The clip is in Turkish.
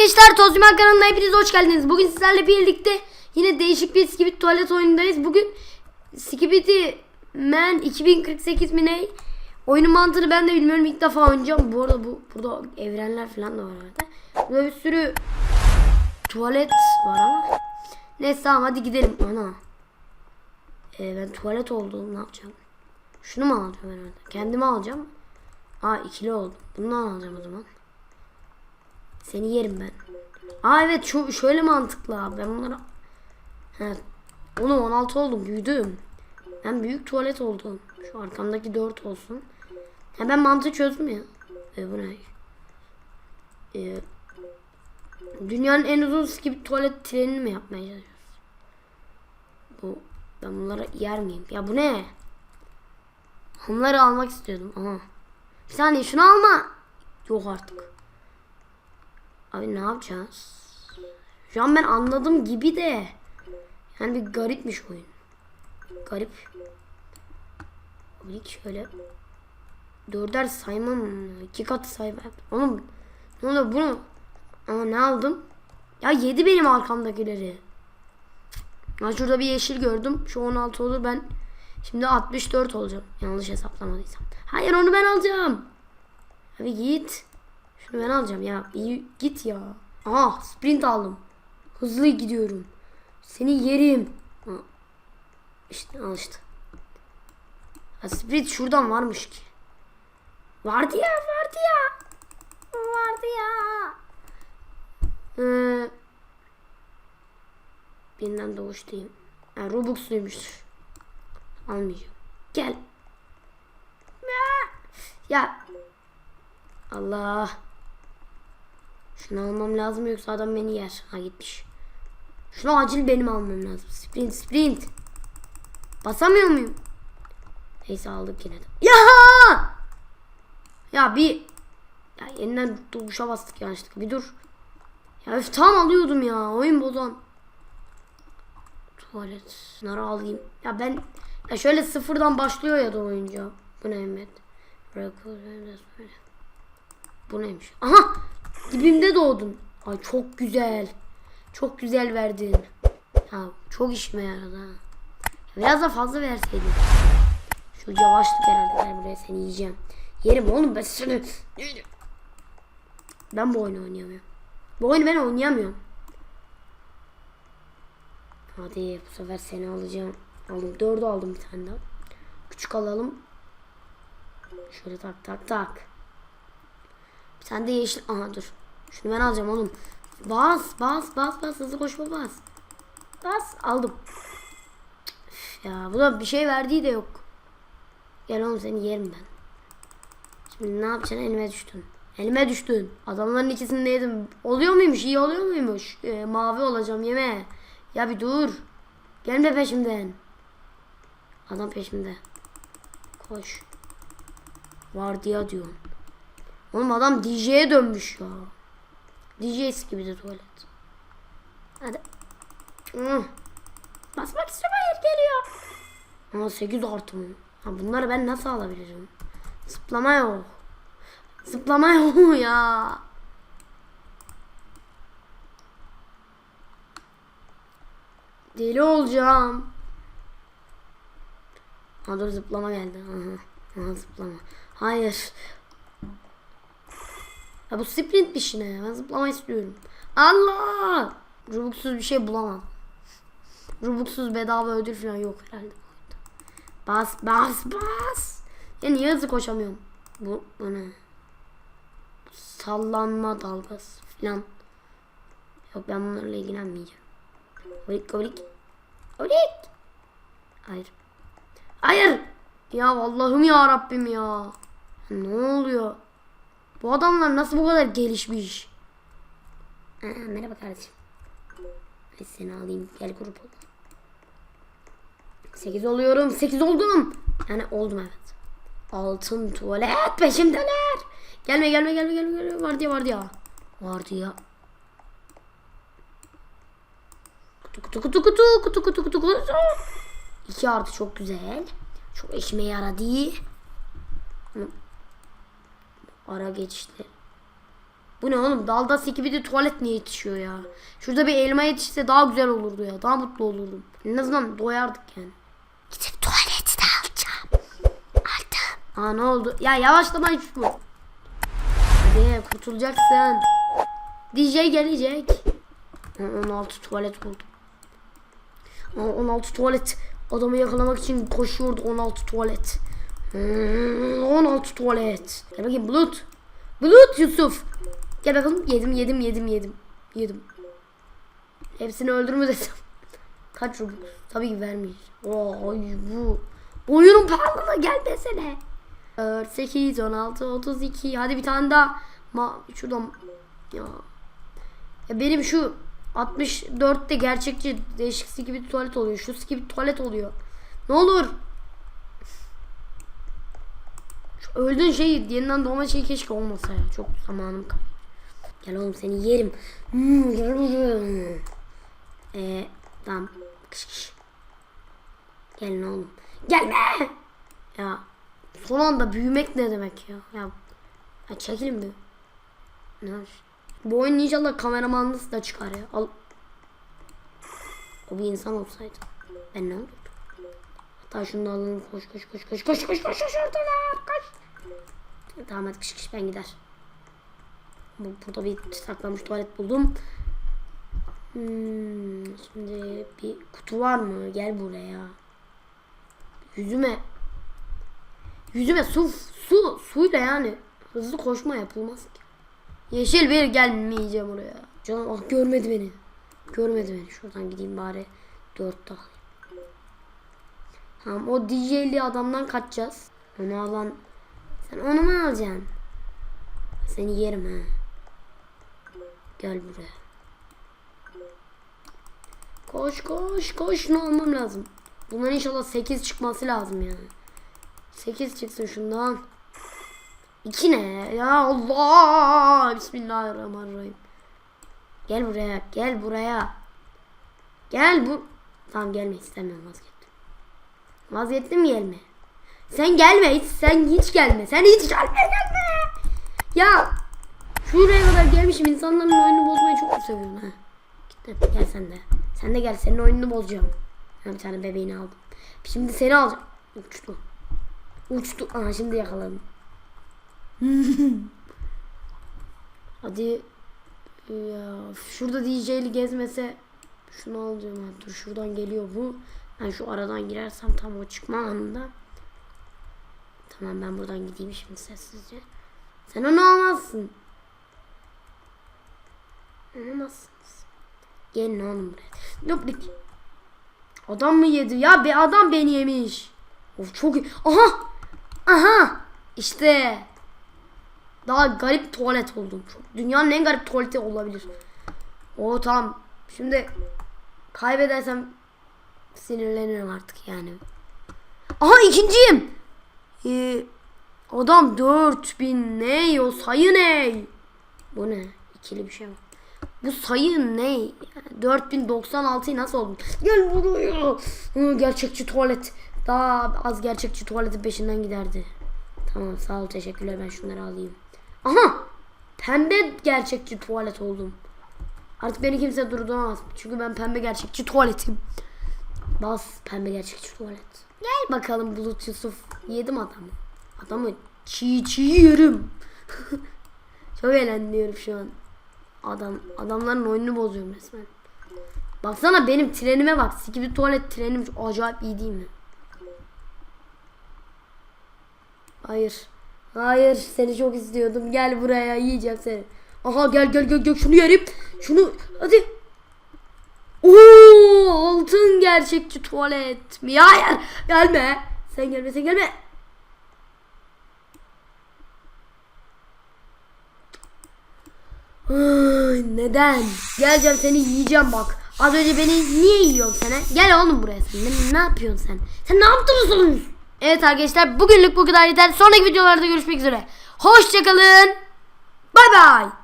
arkadaşlar Tozcuman kanalına hepiniz hoş geldiniz. Bugün sizlerle birlikte yine değişik bir Skibidi tuvalet oyunundayız. Bugün Skibidi Man 2048 mi ne? Oyunun mantığını ben de bilmiyorum ilk defa oynayacağım. Bu arada bu burada evrenler falan da var arada. Burada bir sürü tuvalet var ama. Neyse tamam hadi gidelim. Ana. Ee, ben tuvalet oldum ne yapacağım? Şunu mu alacağım herhalde? Kendime alacağım. Aa ikili oldu. Bundan alacağım o zaman. Seni yerim ben. Aa evet şu şöyle mantıklı abi. Ben bunlara He. Oğlum 16 oldum. Büyüdüm. Ben büyük tuvalet oldum. Şu arkamdaki 4 olsun. Ha ben mantığı çözdüm ya. E, bu ne? E, dünyanın en uzun skip tuvalet trenini mi yapmaya çalışıyoruz? Bu ben bunları yer miyim? Ya bu ne? Onları almak istiyordum. Aha. Bir saniye şunu alma. Yok artık. Abi ne yapacağız? Şu an ben anladım gibi de. Yani bir garipmiş oyun. Garip. İlk şöyle. Dörder saymam. iki katı saymam. Oğlum ne oluyor bunu? Ama ne aldım? Ya yedi benim arkamdakileri. Ha şurada bir yeşil gördüm. Şu 16 olur ben. Şimdi 64 olacağım. Yanlış hesaplamadıysam. Hayır onu ben alacağım. Abi git. Şunu ben alacağım ya. İyi git ya. Aha sprint aldım. Hızlı gidiyorum. Seni yerim. Ha. İşte al işte. Ha, sprint şuradan varmış ki. Vardı ya vardı ya. Vardı ya. Ee, birinden doğuş diyeyim. Yani Robux'luymuş. Almayacağım. Gel. Ya. Allah. Şunu almam lazım yoksa adam beni yer. Ha gitmiş. Şunu acil benim almam lazım. Sprint sprint. Basamıyor muyum? Neyse aldık yine de. Ya! Ya bir ya yeniden tuşa bastık yanlışlıkla. Bir dur. Ya öf tam alıyordum ya. Oyun bozan. Tuvalet. Bunları alayım. Ya ben ya şöyle sıfırdan başlıyor ya da oyuncu. Bu ne Mehmet? Bu neymiş? Aha! Dibimde doğdun. Ay çok güzel. Çok güzel verdin. Ya çok işime yaradı ha. Biraz da fazla verseydin. Şu yavaşlık herhalde. Gel buraya seni yiyeceğim. Yerim oğlum ben seni. Ben bu oyunu oynayamıyorum. Bu oyunu ben oynayamıyorum. Hadi bu sefer seni alacağım. Aldım. Dördü aldım bir tane daha. Küçük alalım. Şöyle tak tak tak. Bir tane de yeşil. Aha dur. Şunu ben alacağım oğlum. Bas bas bas bas hızlı koşma bas. Bas aldım. Üf ya bu da bir şey verdiği de yok. Gel oğlum seni yerim ben. Şimdi ne yapacaksın elime düştün. Elime düştün. Adamların ikisini de yedim. Oluyor muymuş iyi oluyor muymuş. Ee, mavi olacağım yeme. Ya bir dur. Gelme peşimden. Adam peşimde. Koş. Vardiya diyorum. Oğlum adam DJ'ye dönmüş ya. DJ gibi de tuvalet. Hadi. Hmm. Basmak istiyorum hayır geliyor. Ama 8 artı mı? Ha bunları ben nasıl alabilirim? Zıplama yok. Zıplama yok ya. Deli olacağım. Ha dur zıplama geldi. Aha. Aha zıplama. Hayır. Ya bu sprint bir şey ne? Ben zıplama istiyorum. Allah! Rubuksuz bir şey bulamam. Rubuksuz bedava ödül falan yok herhalde. Bas bas bas. Ya niye hızlı koşamıyorum? Bu, bu ne? Sallanma dalgası falan. Yok ben bunlarla ilgilenmeyeceğim. Olik olik. Olik. Hayır. Hayır. Ya Allah'ım ya Rabbim ya. Ne oluyor? Bu adamlar nasıl bu kadar gelişmiş? Aa, merhaba kardeşim. Ben seni alayım. Gel grup ol. 8 oluyorum. 8 oldum. Yani oldum evet. Altın tuvalet peşimdeler. Gelme gelme gelme gelme gelme. Vardı ya vardı ya. Vardı ya. Kutu kutu kutu kutu kutu kutu kutu kutu. 2 artı çok güzel. Çok işime yaradı. Ara geçti. Bu ne oğlum? Dalda sikibidi tuvalet niye yetişiyor ya? Şurada bir elma yetişse daha güzel olurdu ya. Daha mutlu olurdum. En azından doyardık yani. Gidip tuvaleti de alacağım. Aldım. Aa ne oldu? Ya yavaşlama şu. Hadi kurtulacaksın. DJ gelecek. Aa, 16 tuvalet buldum. Aa, 16 tuvalet. Adamı yakalamak için koşuyordu 16 tuvalet. Hmm, 16 tuvalet. Gel bakayım Bulut. Bulut Yusuf. Gel bakalım. Yedim yedim yedim yedim. Yedim. Hepsini öldürme desem. Kaç Robux? Tabii ki vermiş. Oy bu. Oyunun pahalılığı gelmesene. 4, 8, 16, 32. Hadi bir tane daha. Ma şuradan. Ya. ya benim şu 64'te gerçekçi değişik gibi tuvalet oluyor. Şu gibi tuvalet oluyor. Ne olur. Şu öldüğün şey yeniden doğma şey keşke olmasa ya. Çok zamanım kayıyor. Gel oğlum seni yerim. Hmm, gel buraya. Ee, tamam. Kış kış. Gelin oğlum. Gelme. Ya son anda büyümek ne demek ya? Ya, ya çekilin bir. Ne var? Bu oyun inşallah kameramanlısı da çıkar ya. Al. O bir insan olsaydı. Ben ne olurdum? Hatta şunu da alalım. Koş koş koş koş koş koş koş koş ortalar koş. Tamam hadi kış kış ben gider. Bu, burada bir saklanmış tuvalet buldum. Hmm, şimdi bir kutu var mı? Gel buraya. Yüzüme. Yüzüme su su suyla yani hızlı koşma yapılmaz ki. Yeşil bir gelmeyeceğim oraya. Canım ah görmedi beni. Görmedi beni. Şuradan gideyim bari. Dört daha. Tamam o DJ'li adamdan kaçacağız. Onu alan sen onu mu alacaksın? Seni yerim ha. Gel buraya. Koş koş koş ne olmam lazım. Bunların inşallah 8 çıkması lazım yani. 8 çıksın şundan. 2 ne ya Allah. Bismillahirrahmanirrahim. Gel buraya gel buraya. Gel bu. Tamam gelme istemiyorum vazgeçtim. Vazgeçtim gelme. Sen gelme hiç sen hiç gelme. Sen hiç gelme gelme. Ya şuraya kadar gelmişim insanların oyununu bozmayı çok seviyorum ha. Git gel sen de. Sen de gel senin oyununu bozacağım. Ha, bir tane bebeğini aldım. Şimdi seni alacağım. Uçtu. Uçtu. Aha şimdi yakaladım. Hadi ya şurada DJ'li gezmese şunu alacağım. Dur şuradan geliyor bu. Ben şu aradan girersem tam o çıkma anında. Tamam ben buradan gideyim şimdi sessizce. Sen onu almazsın. Alamazsınız. Gelin oğlum buraya. Dik. Adam mı yedi? Ya bir adam beni yemiş. Of çok iyi. Aha! Aha! İşte. Daha garip tuvalet oldum. Çok, dünyanın en garip tuvaleti olabilir. O tamam. Şimdi kaybedersem sinirlenirim artık yani. Aha ikinciyim. Ee, adam 4000 ne o sayı ne? Bu ne? İkili bir şey var. Bu sayı ne? Yani 4096'yı nasıl oldu? Gel buraya. Hı, gerçekçi tuvalet. Daha az gerçekçi tuvaletin peşinden giderdi. Tamam sağ ol teşekkürler ben şunları alayım. Aha! Pembe gerçekçi tuvalet oldum. Artık beni kimse durduramaz. Çünkü ben pembe gerçekçi tuvaletim. Bas pembe gerçekçi tuvalet. Gel bakalım Bulut Yusuf. Yedim adamı. Adamı çiğ çiğ yerim. Çok eğleniyorum şu an. Adam adamların oyununu bozuyorum resmen. Baksana benim trenime bak. Sikibi tuvalet trenim acayip iyi değil mi? Hayır. Hayır seni çok istiyordum. Gel buraya yiyeceğim seni. Aha gel gel gel gel şunu yerim. Şunu hadi. Altın gerçekçi tuvalet mi? Hayır gelme. Sen gelme sen gelme. Neden? Geleceğim seni yiyeceğim bak. Az önce beni niye yiyorsun sen? Gel oğlum buraya sen. Ne, ne yapıyorsun sen? Sen ne yaptırıyorsun? Evet arkadaşlar bugünlük bu kadar yeter. Sonraki videolarda görüşmek üzere. Hoşçakalın. Bay bay.